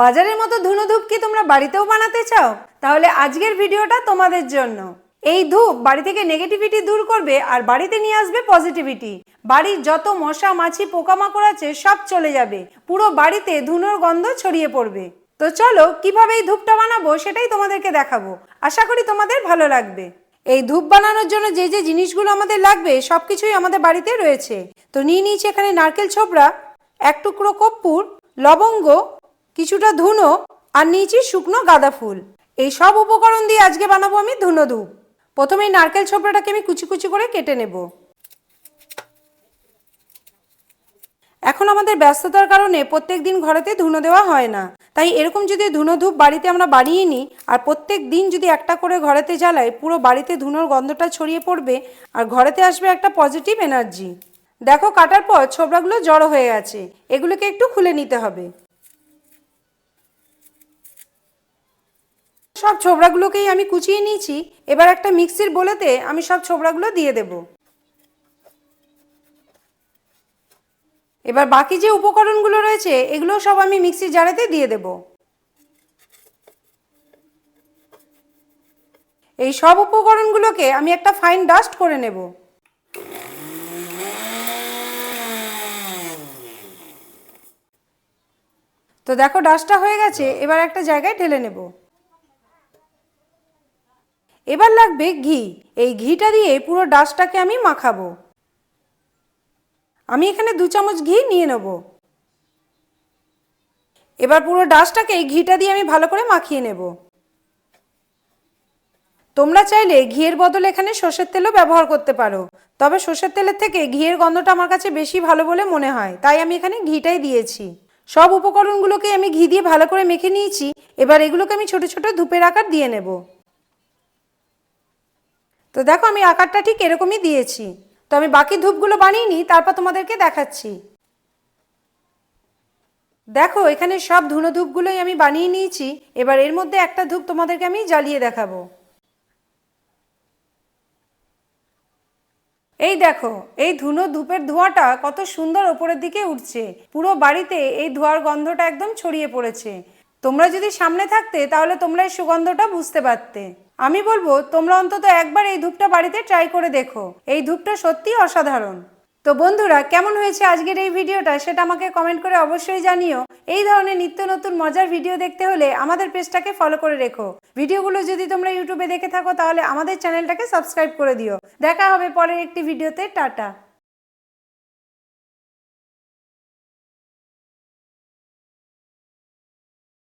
বাজারের মতো ধুনো ধূপ কি তোমরা বাড়িতেও বানাতে চাও? তাহলে আজকের ভিডিওটা তোমাদের জন্য। এই ধূপ বাড়ি থেকে নেগেটিভিটি দূর করবে আর বাড়িতে নিয়ে আসবে পজিটিভিটি বাড়ির যত মশা, মাছি, পোকামাকড় আছে, সব চলে যাবে। পুরো বাড়িতে ধুনোর গন্ধ ছড়িয়ে পড়বে। তো চলো, কীভাবে এই ধূপটা বানাবো সেটাই তোমাদেরকে দেখাবো। আশা করি তোমাদের ভালো লাগবে। এই ধূপ বানানোর জন্য যে যে জিনিসগুলো আমাদের লাগবে সব কিছুই আমাদের বাড়িতে রয়েছে। তো নিয়ে নিয়েছি এখানে নারকেল ছোবড়া, এক টুকরো কর্পূর, লবঙ্গ কিছুটা ধুনো আর নিয়েছি শুকনো গাঁদা ফুল। এই সব উপকরণ দিয়ে আজকে বানাবো আমি ধুনো ধূপ। প্রথমে এই নারকেল ছোবড়াটাকে আমি কুচি কুচি করে কেটে নেব। এখন আমাদের ব্যস্ততার কারণে প্রত্যেক দিন ঘরেতে ধুনো দেওয়া হয় না। তাই এরকম যদি ধুনো ধূপ বাড়িতে আমরা বানিয়ে নিই, আর প্রত্যেক দিন যদি একটা করে ঘরেতে জ্বালাই, পুরো বাড়িতে ধুনোর গন্ধটা ছড়িয়ে পড়বে আর ঘরেতে আসবে একটা পজিটিভ এনার্জি দেখো কাটার পর ছোবড়াগুলো জড়ো হয়ে গেছে। এগুলোকে একটু খুলে নিতে হবে। সব ছোবড়াগুলোকেই আমি কুচিয়ে নিয়েছি। এবার একটা মিক্সির বলেতে আমি সব ছোবড়াগুলো দিয়ে দেব। এবার বাকি যে উপকরণগুলো রয়েছে, এগুলো সব আমি মিক্সির জারেতে দিয়ে দেব। এই সব উপকরণগুলোকে আমি একটা ফাইন ডাস্ট করে নেব। তো দেখো, ডাস্টটা হয়ে গেছে। এবার একটা জায়গায় ঢেলে নেব। এবার লাগবে ঘি। এই ঘিটা দিয়ে পুরো ডাস্টটাকে আমি মাখাবো। আমি এখানে দু চামচ ঘি নিয়ে নেব। এবার পুরো ডাস্টটাকে এই ঘিটা দিয়ে আমি ভালো করে মাখিয়ে নেব। তোমরা চাইলে ঘিয়ের বদলে এখানে সর্ষের তেলও ব্যবহার করতে পারো। তবে সর্ষের তেলের থেকে ঘিয়ের গন্ধটা আমার কাছে বেশি ভালো বলে মনে হয়, তাই আমি এখানে ঘিটাই দিয়েছি। সব উপকরণগুলোকে আমি ঘি দিয়ে ভালো করে মেখে নিয়েছি। এবার এগুলোকে আমি ছোট ছোট ধূপের আকার দিয়ে নেব। তো দেখো আমি আকারটা ঠিক এরকমই দিয়েছি। তো আমি বাকি ধূপগুলো বানিয়ে নিই, তারপর তোমাদেরকে দেখাচ্ছি। দেখো, এখানে সব ধুনো ধূপগুলোই আমি বানিয়ে নিয়েছি। এবার এর মধ্যে একটা ধূপ তোমাদেরকে আমি জ্বালিয়ে দেখাবো। এই দেখো, এই ধুনো ধূপের ধোঁয়াটা কত সুন্দর ওপরের দিকে উঠছে। পুরো বাড়িতে এই ধোঁয়ার গন্ধটা একদম ছড়িয়ে পড়েছে। তোমরা যদি সামনে থাকতে, তাহলে তোমরা এই সুগন্ধটা বুঝতে পারতে। আমি বলব, তোমরা অন্তত একবার এই ধূপটা বাড়িতে ট্রাই করে দেখো। এই ধূপটা সত্যি অসাধারণ। তো বন্ধুরা, কেমন হয়েছে আজকের এই ভিডিওটা সেটা আমাকে কমেন্ট করে অবশ্যই জানিও। এই ধরনের নিত্য নতুন মজার ভিডিও দেখতে হলে আমাদের পেজটাকে ফলো করে রেখো। ভিডিওগুলো যদি তোমরা ইউটিউবে দেখে থাকো, তাহলে আমাদের চ্যানেলটাকে সাবস্ক্রাইব করে দিও। দেখা হবে পরের একটি ভিডিওতে টাটা।